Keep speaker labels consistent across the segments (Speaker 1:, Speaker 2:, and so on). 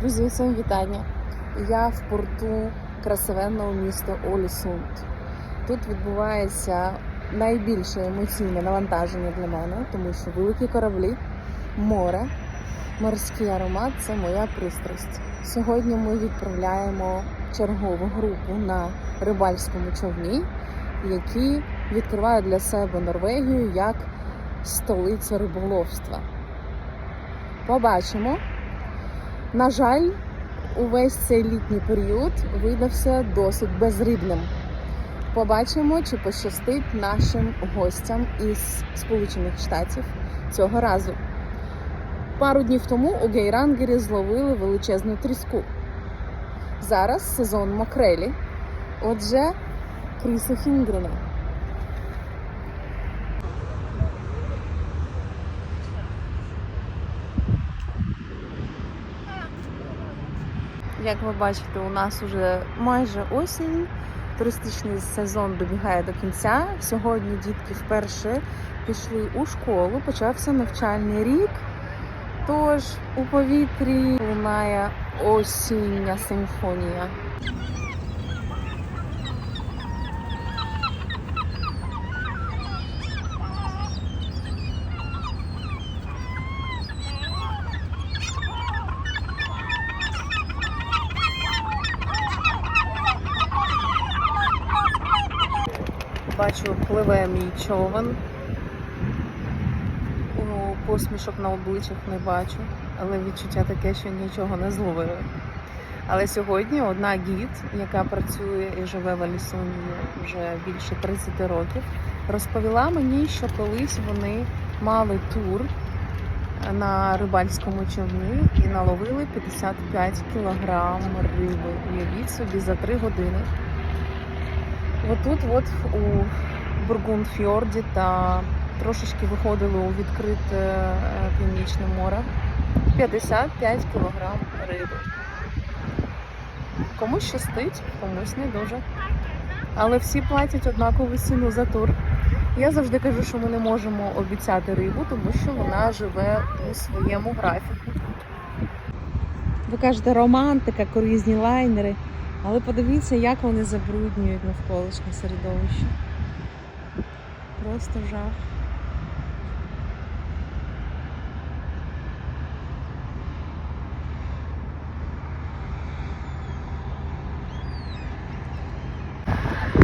Speaker 1: Друзі, всім вітання. Я в порту красивенного міста Олісунд. Тут відбувається найбільше емоційне навантаження для мене, тому що великі кораблі, море, морський аромат це моя пристрасть. Сьогодні ми відправляємо чергову групу на рибальському човні, які відкривають для себе Норвегію як столицю риболовства. Побачимо. На жаль, увесь цей літній період видався досить безрибним. Побачимо, чи пощастить нашим гостям із Сполучених Штатів цього разу. Пару днів тому у Гейрангері зловили величезну тріску. Зараз сезон макрелі. Отже, Кріса Фінгрена. Як ви бачите, у нас уже майже осінь. Туристичний сезон добігає до кінця. Сьогодні дітки вперше пішли у школу, почався навчальний рік. Тож у повітрі лунає осіння симфонія. Бачу, пливе мій човен. Посмішок на обличчях не бачу, але відчуття таке, що нічого не зловили. Але сьогодні одна гід, яка працює і живе в Алісоні вже більше 30 років, розповіла мені, що колись вони мали тур на рибальському човні і наловили 55 кілограм риби. Уявіть собі за 3 години. Отут, от у Бургундфьорді та трошечки виходили у відкрите е, північне море. 55 кілограм риби. Комусь щастить, комусь не дуже. Але всі платять однакову ціну за тур. Я завжди кажу, що ми не можемо обіцяти рибу, тому що вона живе у своєму графіку. Ви кажете, романтика, круїзні лайнери. Але подивіться, як вони забруднюють навколишнє середовище. Просто жах.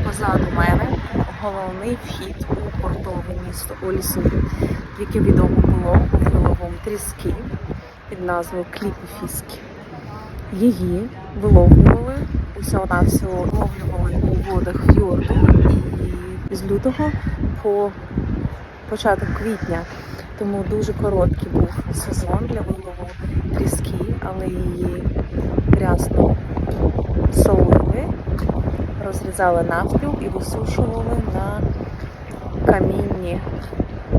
Speaker 1: Позаду мене головний вхід у портове місто Олісунд, яке відомо було у виловому тріски під назвою Кліпіфіскі. Її виловлювали усього навсього виловлювали у водах фьорду і з лютого по початок квітня. Тому дуже короткий був сезон для вилову тріски, але її рясно солили, розрізали навпіл і висушували на камінні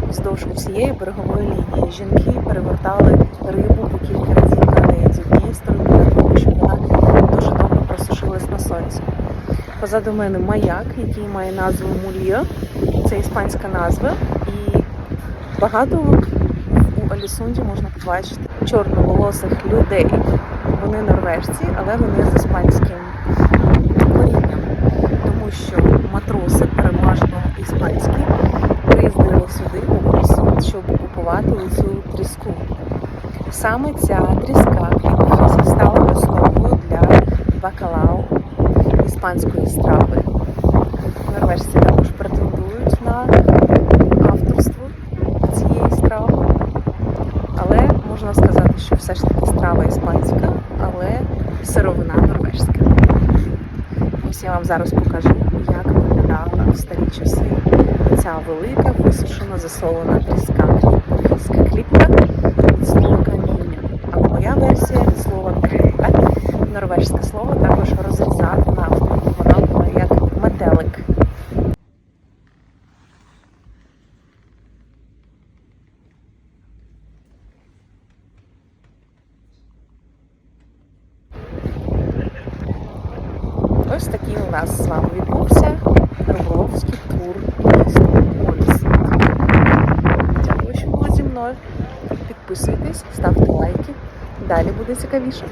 Speaker 1: вздовж усієї берегової лінії. Жінки перевертали рибу по кілька разів на день з однієї сторони для того, щоб вона дуже добре просушилась на сонці. Позаду мене маяк, який має назву Мульє. Це іспанська назва. І багато у Алісунді можна побачити чорноволосих людей. Вони норвежці, але вони з іспанським корінням. Тому що матроси переважно іспанські приїздили сюди у Алісунд, щоб купувати цю тріску. Саме ця тріска стала основою для бакалау іспанської страви. Норвежці також претендують на авторство цієї страви. Але можна сказати, що все ж таки страва іспанська, але сировина норвежська. Ось я вам зараз покажу, як виглядала в старі часи ця велика висушена засолена тріска кліпофіска. Кліпка від каміння. А моя версія від слова кліпка. Норвежське слово також розрізати навпіл. Вона була як метелик. Ось такий у нас з вами відбувся риболовський тур Оліс. Дякую, що були зі мною. Підписуйтесь, ставте лайки. Далі буде цікавіше.